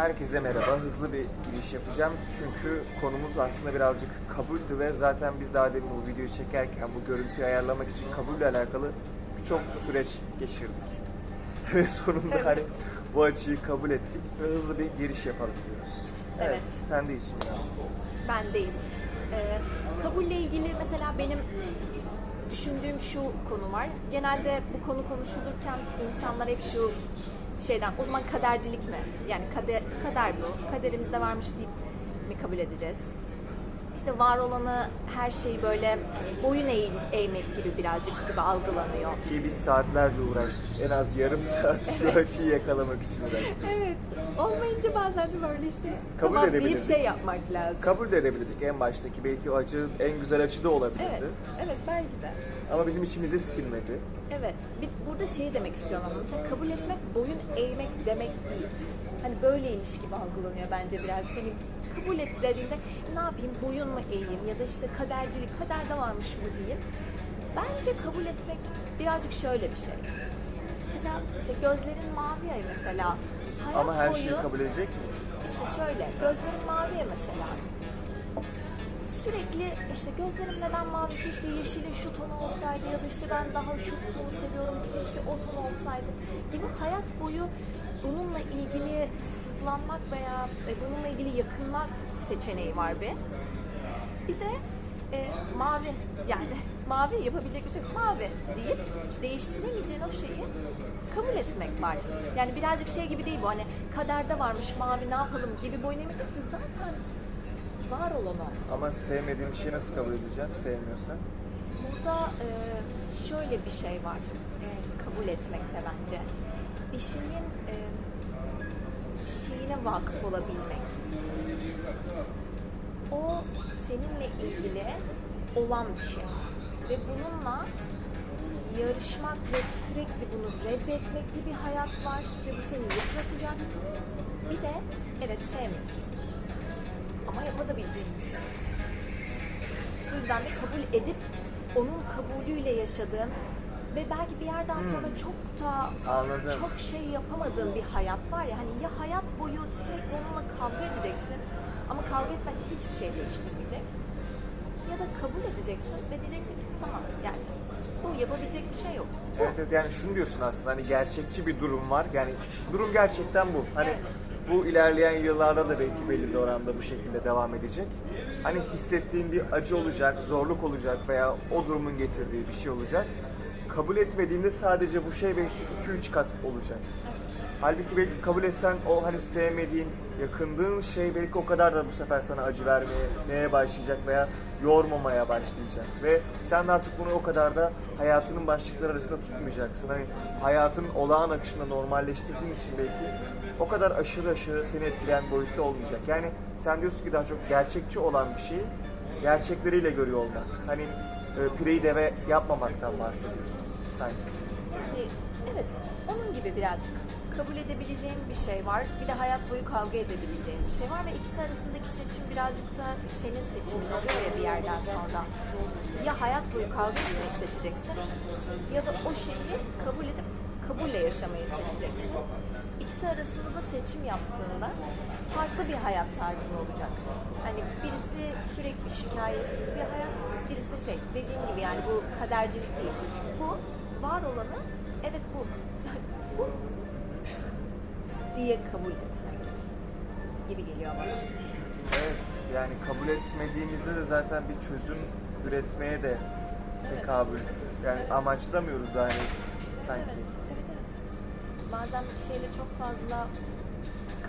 Herkese merhaba. Hızlı bir giriş yapacağım. Çünkü konumuz aslında birazcık kabuldü ve zaten biz daha demin bu videoyu çekerken bu görüntüyü ayarlamak için kabulle alakalı birçok süreç geçirdik. Ve sonunda Evet. hani bu açıyı kabul ettik ve hızlı bir giriş yapalım diyoruz. Evet. Sen de için bendeyiz. Ee, kabulle ilgili mesela benim düşündüğüm şu konu var. Genelde bu konu konuşulurken insanlar hep şu şeyden o zaman kadercilik mi? Yani kader, kader bu. Kaderimizde varmış deyip mi kabul edeceğiz? İşte var olanı her şeyi böyle hani boyun eğ, eğmek gibi birazcık gibi algılanıyor. Ki biz saatlerce uğraştık. En az yarım saat şu açıyı yakalamak için uğraştık. Evet. Olmayınca bazen de böyle işte Kabul tamam deyip edebilirdik. şey yapmak lazım. Kabul de edebilirdik en baştaki. Belki o acı en güzel açı da olabilirdi. Evet, evet belki de. Ama bizim içimize sinmedi. Evet. Bir, burada şeyi demek istiyorum ama mesela kabul etmek boyun eğmek demek değil. Hani böyleymiş gibi algılanıyor bence birazcık. Hani kabul etti dediğinde ne yapayım boyun mu eğeyim ya da işte kadercilik kaderde varmış mı diyeyim. Bence kabul etmek birazcık şöyle bir şey. Mesela işte gözlerin mavi ya mesela. Hayat Ama her boyu, şeyi kabul edecek miyiz? İşte şöyle, gözlerim mavi ya mesela. Sürekli işte gözlerim neden mavi, keşke yeşilin şu tonu olsaydı ya da işte ben daha şu tonu seviyorum, keşke o ton olsaydı gibi hayat boyu bununla ilgili sızlanmak veya e, bununla ilgili yakınmak seçeneği var bir. Bir de e, mavi yani mavi yapabilecek bir şey yok. Mavi deyip değiştiremeyeceğin o şeyi kabul etmek var. Yani birazcık şey gibi değil bu hani kaderde varmış mavi ne yapalım gibi boyun eğmek değil zaten var olan o. Ama sevmediğim bir şeyi nasıl kabul edeceğim sevmiyorsan? Burada e, şöyle bir şey var e, kabul etmekte bence. Bir şeyin e, şeyine vakıf olabilmek. O seninle ilgili olan bir şey. Ve bununla yarışmak ve sürekli bunu reddetmek gibi bir hayat var ve bu seni yıpratacak. Bir de evet sevmiyorsun. Ama yapabileceğin bir şey. Bu yüzden de kabul edip onun kabulüyle yaşadığın ve belki bir yerden sonra çok da Anladım. çok şey yapamadığın bir hayat var ya hani ya hayat boyu sürekli onunla kavga edeceksin ama kavga etmek hiçbir şey değiştirmeyecek ya da kabul edeceksin ve diyeceksin ki tamam yani bu yapabilecek bir şey yok. Bu. Evet, evet yani şunu diyorsun aslında hani gerçekçi bir durum var. Yani durum gerçekten bu. Hani Evet. bu ilerleyen yıllarda da belki belli bir oranda bu şekilde devam edecek. Hani hissettiğin bir acı olacak, zorluk olacak veya o durumun getirdiği bir şey olacak. Kabul etmediğinde sadece bu şey belki 2-3 kat olacak. Halbuki belki kabul etsen o hani sevmediğin, yakındığın şey belki o kadar da bu sefer sana acı vermeye neye başlayacak veya yormamaya başlayacak. Ve sen de artık bunu o kadar da hayatının başlıkları arasında tutmayacaksın. Hani hayatın olağan akışında normalleştirdiğin için belki o kadar aşırı aşırı seni etkileyen boyutta olmayacak. Yani sen diyorsun ki daha çok gerçekçi olan bir şeyi gerçekleriyle görüyor olmak. Hani pireyi deve yapmamaktan bahsediyorsun sanki. Evet onun gibi birazcık kabul edebileceğin bir şey var. Bir de hayat boyu kavga edebileceğin bir şey var ve ikisi arasındaki seçim birazcık da senin seçimin oluyor ya bir yerden sonra. Ya hayat boyu kavga etmeyi seçeceksin ya da o şeyi kabul edip kabulle yaşamayı seçeceksin. İkisi arasında da seçim yaptığında farklı bir hayat tarzın olacak. Hani birisi sürekli şikayetçi bir hayat, birisi şey dediğim gibi yani bu kadercilik değil. Bu var olanı evet bu. bu diye kabul etmek gibi geliyor bana. Evet, yani kabul etmediğimizde de zaten bir çözüm üretmeye de tekabül. Yani amaçlamıyoruz yani sanki. Evet, evet, evet. Bazen bir şeyle çok fazla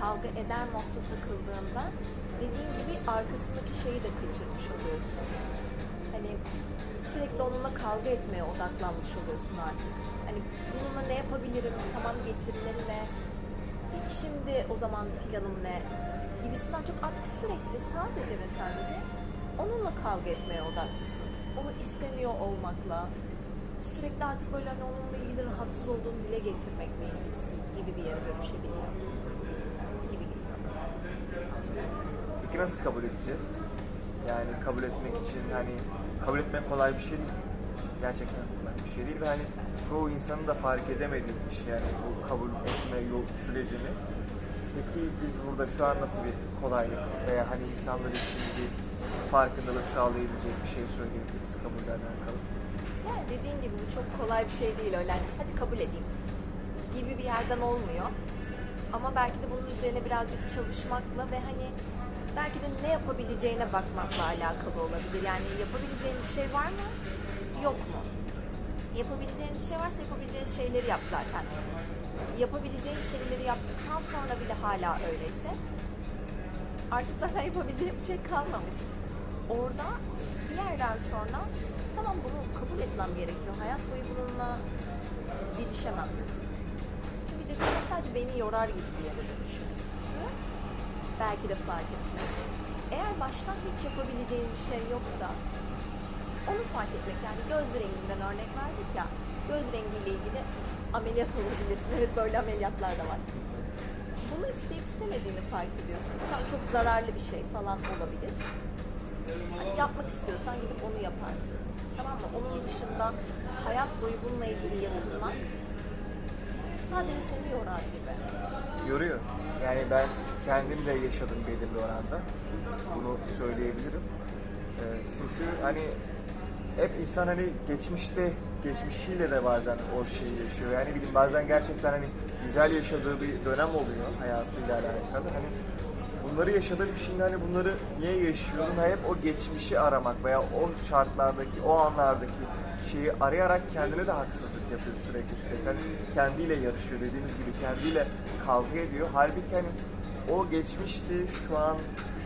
kavga eder nokta takıldığında dediğin gibi arkasındaki şeyi de kaçırmış oluyorsun. Hani sürekli onunla kavga etmeye odaklanmış oluyorsun artık. Hani bununla ne yapabilirim, tamam getirileri ne, peki şimdi o zaman planım ne gibisinden çok artık sürekli sadece ve sadece onunla kavga etmeye odaklısın. Onu istemiyor olmakla, sürekli artık böyle hani onunla ilgili rahatsız olduğunu dile getirmekle ilgilisi gibi bir yere dönüşebiliyor. Gibi geliyor. Peki nasıl kabul edeceğiz? Yani kabul etmek için hani kabul etmek kolay bir şey değil. Gerçekten kolay bir şey değil ve hani çoğu insanın da fark edemediği bir şey yani bu kabul etme yol sürecini. Peki biz burada şu an nasıl bir kolaylık veya hani insanlar için bir farkındalık sağlayabilecek bir şey söyleyebiliriz kabullerle alakalı? Yani dediğin gibi bu çok kolay bir şey değil öyle hani hadi kabul edeyim gibi bir yerden olmuyor. Ama belki de bunun üzerine birazcık çalışmakla ve hani belki de ne yapabileceğine bakmakla alakalı olabilir. Yani yapabileceğin bir şey var mı? Yok mu? Yapabileceğin bir şey varsa yapabileceğin şeyleri yap zaten. Yapabileceğin şeyleri yaptıktan sonra bile hala öyleyse artık zaten yapabileceğim bir şey kalmamış. Orada bir yerden sonra tamam bunu kabul etmem gerekiyor. Hayat boyu bununla didişemem. Çünkü didişmek sadece beni yorar gibi bir yere Belki de fark etmez. Eğer baştan hiç yapabileceğin bir şey yoksa onu fark etmek yani göz renginden örnek verdik ya göz rengiyle ilgili ameliyat olabilirsin. Evet böyle ameliyatlar da var. Bunu isteyip istemediğini fark ediyorsun. Tamam, çok zararlı bir şey falan olabilir. Hani yapmak istiyorsan gidip onu yaparsın. Tamam mı? Onun dışında hayat boyu bununla ilgili yakınmak sadece seni yorar gibi. Yoruyor. Yani ben kendim de yaşadım belirli oranda. Bunu söyleyebilirim. Ee, çünkü hani hep insan hani geçmişte geçmişiyle de bazen o şeyi yaşıyor. Yani bileyim bazen gerçekten hani güzel yaşadığı bir dönem oluyor hayatıyla alakalı. Hani bunları yaşadığı bir şimdi hani bunları niye yaşıyorum? Hep o geçmişi aramak veya o şartlardaki, o anlardaki şeyi arayarak kendine de haksızlık yapıyor sürekli sürekli. Hani kendiyle yarışıyor dediğimiz gibi kendiyle kavga ediyor. Halbuki hani o geçmişti, şu an,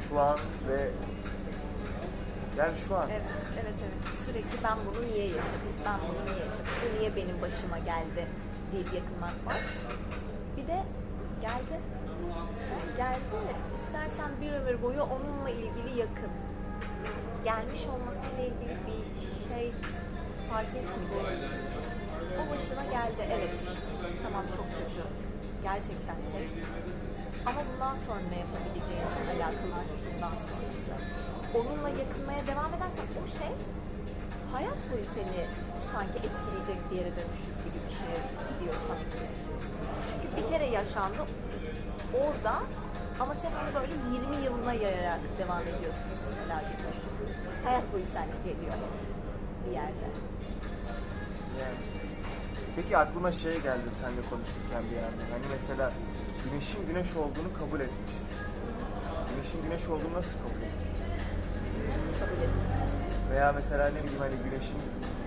şu an ve yani şu an. Evet, evet, evet. Sürekli ben bunu niye yaşadım, ben bunu niye yaşadım, bu niye benim başıma geldi deyip yakınmak var. Bir de geldi. Geldi. İstersen bir ömür boyu onunla ilgili yakın. Gelmiş olmasıyla ilgili bir şey fark etmiyor. O başına geldi. Evet. Tamam çok kötü. Gerçekten şey. Ama bundan sonra ne yapabileceğinle alakalı artık bundan sonrası. Onunla yakınmaya devam edersen o şey hayat boyu seni sanki etkileyecek bir yere dönüşür gibi bir şeye gidiyor sanki. Çünkü bir kere yaşandı orada ama sen onu böyle 20 yılına yayarak devam ediyorsun mesela gibi. Hayat boyu seninle geliyor bir yerde. Yani. Peki aklıma şey geldi seninle konuşurken bir yandan. Hani mesela güneşin güneş olduğunu kabul etmişiz. Güneşin güneş olduğunu nasıl kabul ettik? Nasıl kabul etmesi. Veya mesela ne bileyim hani güneşin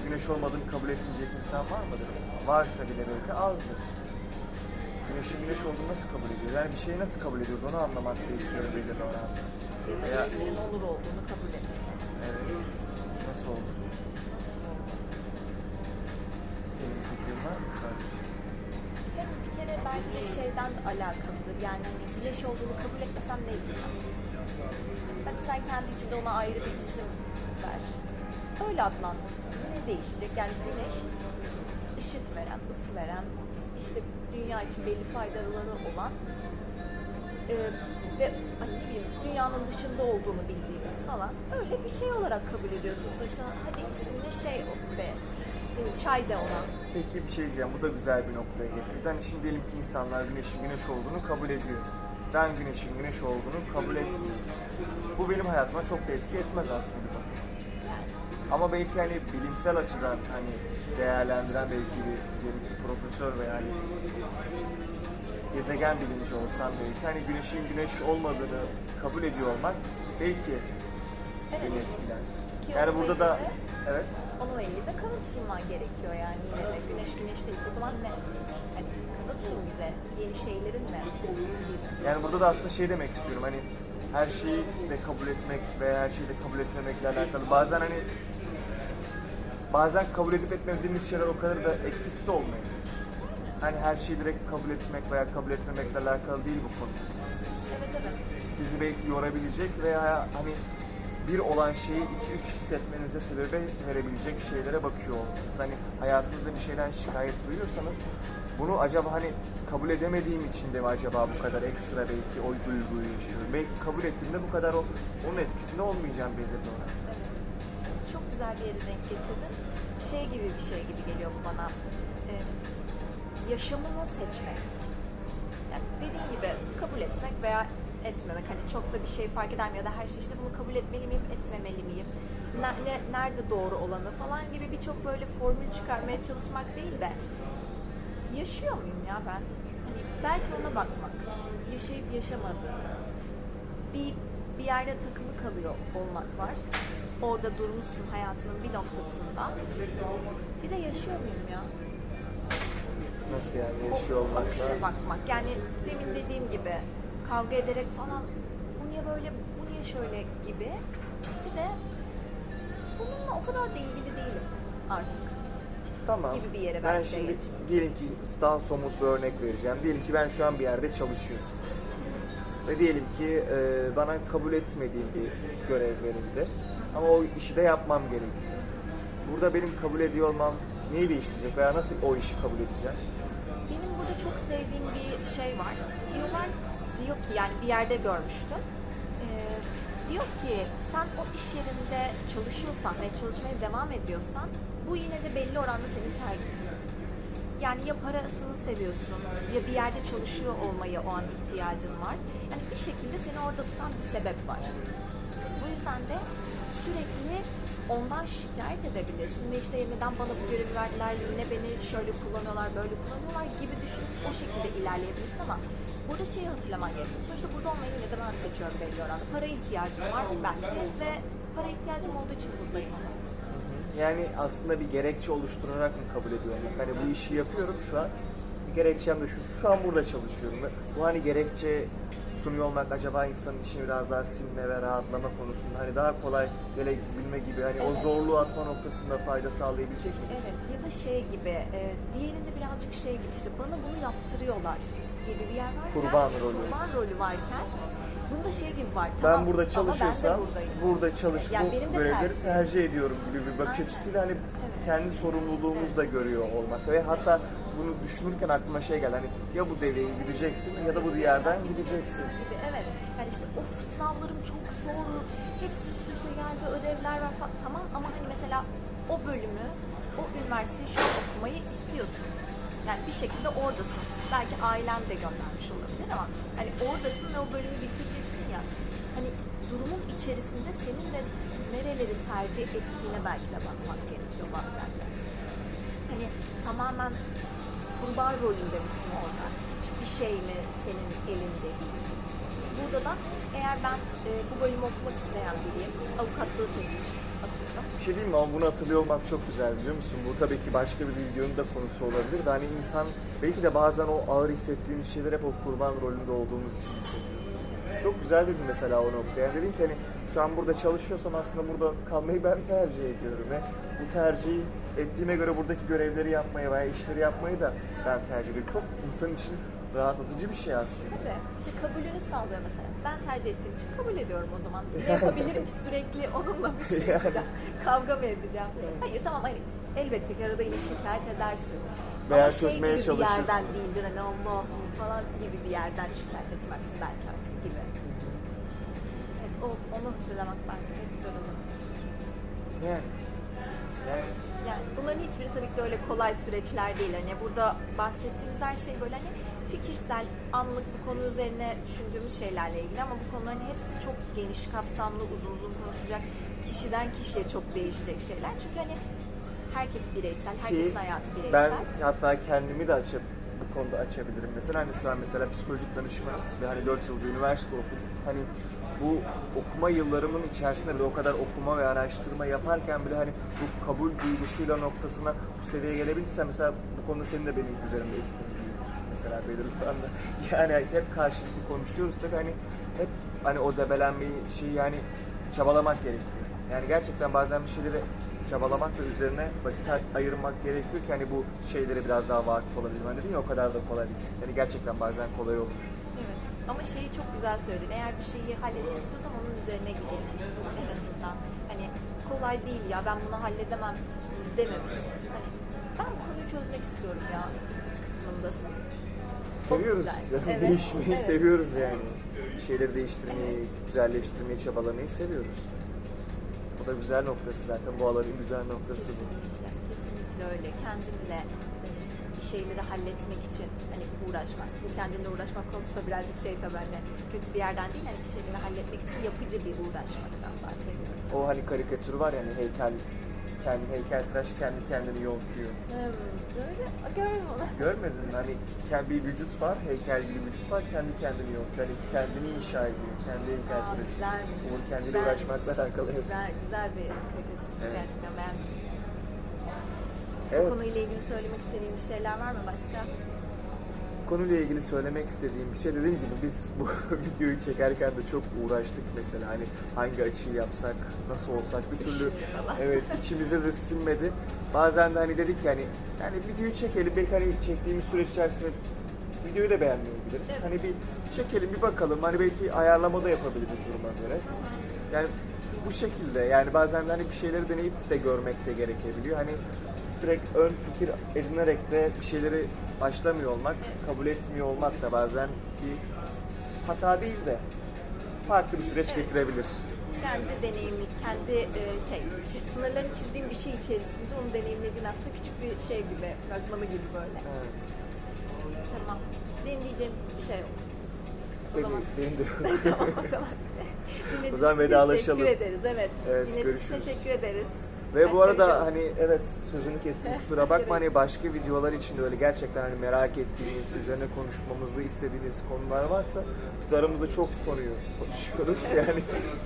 güneş olmadığını kabul etmeyecek insan var mıdır? Varsa bile belki azdır. Güneşin güneş olduğunu nasıl kabul ediyoruz? Yani bir şeyi nasıl kabul ediyoruz onu anlamak da istiyorum belirli oranda. Veya- isminin olur olduğunu kabul etmek. Evet. Nasıl oldu? Senin fikrin var mı şu an için? Hem bir kere belki de şeyden de alakalıdır. Yani hani güneş olduğunu kabul etmesem ne diyeyim? Hadi sen kendi içinde ona ayrı bir isim ver. Öyle adlandır. Ne değişecek? Yani güneş ışık veren, ısı veren, işte dünya için belli faydaları olan e, ve hani ne bileyim dünyanın dışında olduğunu bildiğimiz falan öyle bir şey olarak kabul ediyorsun. Sonuçta hadi ismini şey be, çay de olan. Peki bir şey diyeceğim. Bu da güzel bir noktaya getirdi. Hani şimdi diyelim ki insanlar güneşin güneş olduğunu kabul ediyor. Ben güneşin güneş olduğunu kabul etmiyorum. Bu benim hayatıma çok da etki etmez aslında. Ama belki hani bilimsel açıdan hani değerlendiren belki bir diyelim ki profesör veya hani gezegen bilimci olsam belki hani güneşin güneş olmadığını kabul ediyor olmak belki Evet. beni etkiler. Ki Yani onunla burada da ilgili de- evet Onunla ilgili de kanıt sunman gerekiyor yani yine de. Güneş güneş değil. O zaman ne? Hani kanıt sun bize. Yeni şeylerin ne? Yani burada da aslında şey demek istiyorum hani her şeyi de kabul etmek veya her şeyi de kabul etmemekle alakalı. Bazen hani bazen kabul edip etmediğimiz şeyler o kadar da etkisi de olmayabilir. Hani her şeyi direkt kabul etmek veya kabul etmemekle alakalı değil bu konuşmamız. Evet evet. Sizi belki yorabilecek veya hani bir olan şeyi iki üç hissetmenize sebebiyet verebilecek şeylere bakıyor olmanız. Hani hayatınızda bir şeyden şikayet duyuyorsanız bunu acaba hani kabul edemediğim için de mi acaba bu kadar ekstra belki o duyguyu yaşıyorum. Belki kabul ettiğimde bu kadar o, onun etkisinde olmayacağım belirli olarak. Güzel bir yere denk getirdin. Şey gibi bir şey gibi geliyor bu bana. Ee, yaşamını seçmek. Yani dediğin gibi kabul etmek veya etmemek. Hani çok da bir şey fark eder mi? Ya da her şey işte bunu kabul etmeli miyim, etmemeli miyim? Ne- ne- nerede doğru olanı falan gibi birçok böyle formül çıkarmaya çalışmak değil de yaşıyor muyum ya ben? Hani belki ona bakmak. Yaşayıp yaşamadığım. Bir, bir yerde takılı kalıyor olmak var. Orada durmuşsun hayatının bir noktasında. Bir de yaşıyor muyum ya? Nasıl yani yaşıyor olmak Akışa bakmak. Yani demin dediğim gibi kavga ederek falan bu niye böyle, bu niye şöyle gibi. Bir de bununla o kadar da ilgili değilim artık. Tamam. gibi bir yere ben şimdi geçeyim. diyelim ki daha somut bir örnek vereceğim. Diyelim ki ben şu an bir yerde çalışıyorum. Ve diyelim ki e, bana kabul etmediğim bir görev verildi. Ama o işi de yapmam gerekiyor. Burada benim kabul ediyor olmam neyi değiştirecek veya nasıl o işi kabul edeceğim? Benim burada çok sevdiğim bir şey var. Diyorlar, diyor ki yani bir yerde görmüştüm. Ee, diyor ki sen o iş yerinde çalışıyorsan ve çalışmaya devam ediyorsan bu yine de belli oranda senin tercihin. Yani ya parasını seviyorsun ya bir yerde çalışıyor olmaya o an ihtiyacın var. Yani bir şekilde seni orada tutan bir sebep var. Bu yüzden de sürekli ondan şikayet edebilirsin ve işte neden bana bu görevi verdiler, yine beni şöyle kullanıyorlar, böyle kullanıyorlar gibi düşünüp o şekilde ilerleyebilirsin ama burada şeyi hatırlaman gerekiyor. Sonuçta burada olmayı yine de ben seçiyorum belli oranda. Paraya ihtiyacım var belki ve para ihtiyacım olduğu için buradayım. Yani aslında bir gerekçe oluşturarak mı kabul ediyorum? Hani bu işi yapıyorum şu an. Gerekçem de şu, şu an burada çalışıyorum. Bu hani gerekçe sunuyor olmak acaba insanın içini biraz daha silme ve rahatlama konusunda hani daha kolay gelebilme gibi hani o Evet. zorluğu atma noktasında fayda sağlayabilecek mi? Evet ya da şey gibi, e, diğerinde birazcık şey gibi işte bana bunu yaptırıyorlar gibi bir yer varken, Kurban rolü. kurban rolü varken bunda şey gibi var. Tamam, ben burada çalışıyorsam ben de burada çalışıp Yani bu görevleri tercih ediyorum gibi bir bakış Aynen. açısıyla hani Evet. kendi sorumluluğumuzu Evet. da görüyor olmak ve hatta bunu düşünürken aklıma şey geldi hani ya bu deveyi gideceksin ya da bu diğerden gideceksin. gibi evet. Yani işte of sınavlarım çok zor, hepsi üst üste geldi, ödevler var falan. Tamam ama hani mesela o bölümü, o üniversiteyi şu okumayı istiyorsun. Yani bir şekilde oradasın. Belki ailen de göndermiş olabilir ama hani oradasın ve o bölümü bitireceksin durumun içerisinde senin de nereleri tercih ettiğine belki de bakmak gerekiyor bazen de. Hani tamamen kurban rolünde misin orada? Hiçbir şey mi senin elinde değil? Burada da eğer ben e, bu bölümü okumak isteyen biriyim, avukatlığı seçmiş atıyorum. Bir şey diyeyim mi ama bunu hatırlıyor olmak çok güzel biliyor musun? Bu tabii ki başka bir videonun da konusu olabilir de hani insan belki de bazen o ağır hissettiğimiz şeyler hep o kurban rolünde olduğumuz için hissediyoruz. Çok güzel dedin mesela o noktaya. Yani dedin ki hani şu an burada çalışıyorsam aslında burada kalmayı ben tercih ediyorum ve bu tercihi ettiğime göre buradaki görevleri yapmayı veya işleri yapmayı da ben tercih ediyorum. Çok insan için rahatlatıcı bir şey aslında. Mi? İşte kabulünü sağlıyor mesela. Ben tercih ettiğim için kabul ediyorum o zaman. Ne yapabilirim ki sürekli onunla bir şey yapacağım? Kavga mı edeceğim? Hayır tamam hani elbette ki arada yine şikayet edersin. Veya Ama şey gibi bir yerden değildir hani Allah'ım falan gibi bir yerden şikayet etmezsin belki o, onu hatırlamak belki de güzel olur. Yani. Yani Yani bunların hiçbiri tabii ki de öyle kolay süreçler değil. Hani burada bahsettiğimiz her şey böyle hani fikirsel, anlık bu konu üzerine düşündüğümüz şeylerle ilgili ama bu konuların hepsi çok geniş, kapsamlı, uzun uzun konuşulacak, kişiden kişiye çok değişecek şeyler. Çünkü hani herkes bireysel, herkesin Ki hayatı bireysel. Ben hatta kendimi de açıp bu konuda açabilirim. Mesela hani şu an mesela psikolojik danışmanız ve hani 4 yılda üniversite okudum. Hani bu okuma yıllarımın içerisinde bile o kadar okuma ve araştırma yaparken bile hani bu kabul duygusuyla noktasına bu seviyeye gelebilirsen mesela bu konuda senin de benim üzerimde etkin mesela belirli anda. Yani hep karşılıklı konuşuyoruz tabii hani hep hani o debelenmeyi şey yani çabalamak gerekiyor. Yani gerçekten bazen bir şeyleri çabalamak ve üzerine vakit ay- ayırmak gerekiyor ki hani bu şeylere biraz daha vakıf olabilmem. Hani dedin ya o kadar da kolay değil. Yani gerçekten bazen kolay olur. Evet. Ama şeyi çok güzel söyledin. Eğer bir şeyi halletmek istiyorsam onun üzerine gidelim. En azından. Hani kolay değil ya ben bunu halledemem dememiz. Hani ben bu konuyu çözmek istiyorum ya kısmındasın. Çok Seviyoruz. güzel. Yani Evet, Değişmeyi evet. seviyoruz yani. Bir şeyleri değiştirmeyi, güzelleştirmeyi, çabalamayı seviyoruz. Bu da güzel noktası zaten. Bu alanın güzel noktası bu. Kesinlikle, kesinlikle öyle. Kendinle bir şeyleri halletmek için hani uğraşmak. Bu kendinle uğraşmak konusunda birazcık şey tabii hani kötü bir yerden değil hani bir şeyleri halletmek için yapıcı bir uğraşmaktan bahsediyorum. O hani karikatür var yani heykel kendi heykeltıraş kendi kendini yontuyor. Böyle görmüyorum onu. Görmedin mi? Hani kendi bir vücut var, heykel gibi vücut var, kendi kendini yontuyor. Yani kendini inşa ediyor, kendi Aa, heykeltıraş. güzelmiş. Umut kendiyle güzelmiş. uğraşmakla alakalı. Güzel, güzel bir karikatürmüş Evet. gerçekten beğendim. Bu Evet. konuyla ilgili söylemek istediğin bir şeyler var mı başka? konuyla ilgili söylemek istediğim bir şey dediğim gibi biz bu videoyu çekerken de çok uğraştık mesela hani hangi açıyı yapsak, nasıl olsak bir türlü evet içimize de sinmedi. Bazen de hani dedik yani yani videoyu çekelim belki hani çektiğimiz süreç içerisinde videoyu da beğenmeyebiliriz. Evet. Hani bir çekelim bir bakalım hani belki ayarlama da yapabiliriz duruma göre. Yani bu şekilde yani bazen de hani bir şeyleri deneyip de görmek de gerekebiliyor. Hani direkt ön fikir edinerek de bir şeyleri başlamıyor olmak, kabul etmiyor olmak da bazen bir hata değil de farklı bir süreç getirebilir. Kendi deneyimi, kendi e, şey, sınırlarını çizdiğin bir şey içerisinde onu deneyimlediğin aslında küçük bir şey gibi, fragmanı gibi böyle. Evet. Tamam. Benim diyeceğim bir şey yok. O zaman benim de tamam o zaman. Dinlediğiniz için vedalaşalım. Teşekkür ederiz. Evet. Evet, Dinlediğiniz için teşekkür ederiz. Ve bu arada hani evet sözünü kestim kusura bakma hani başka videolar için de öyle gerçekten hani merak ettiğiniz, üzerine konuşmamızı istediğiniz konular varsa biz aramızda çok konuyu konuşuyoruz. Yani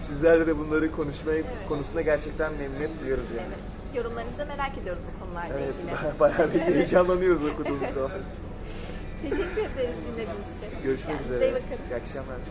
sizlerle de bunları konuşmaya konusunda gerçekten memnuniyet duyuyoruz yani. Evet. Yorumlarınızı da merak ediyoruz bu konularla Evet, ilgili. bayağı bir heyecanlanıyoruz okuduğumuz zaman. Teşekkür ederiz dinlediğiniz için. Görüşmek üzere. iyi bakın. İyi akşamlar.